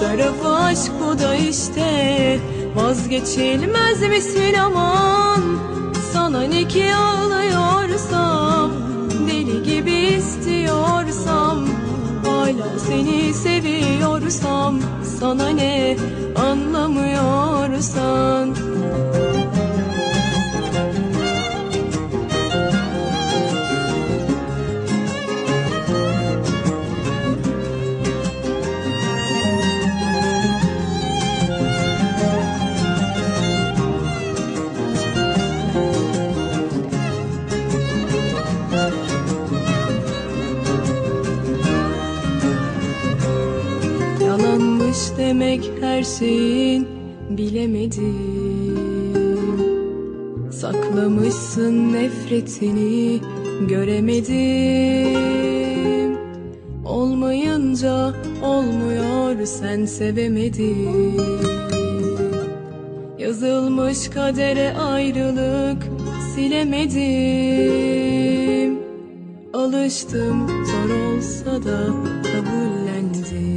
tarafı aşk bu da işte Vazgeçilmez misin aman? Sana ne ki ağlıyorsam Deli gibi istiyorsam Hala seni seviyorsam Sana ne anlamıyorsan Demek her şeyin bilemedim Saklamışsın nefretini göremedim. Olmayınca olmuyor sen sevemedin. Yazılmış kadere ayrılık silemedim. Alıştım zor olsa da kabullendim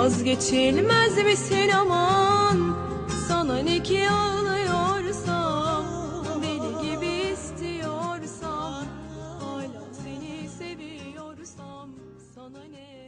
Vazgeçilmez misin aman? Sana ne ki ağlıyorsam? Deli gibi istiyorsam? Hala seni seviyorsam Sana ne?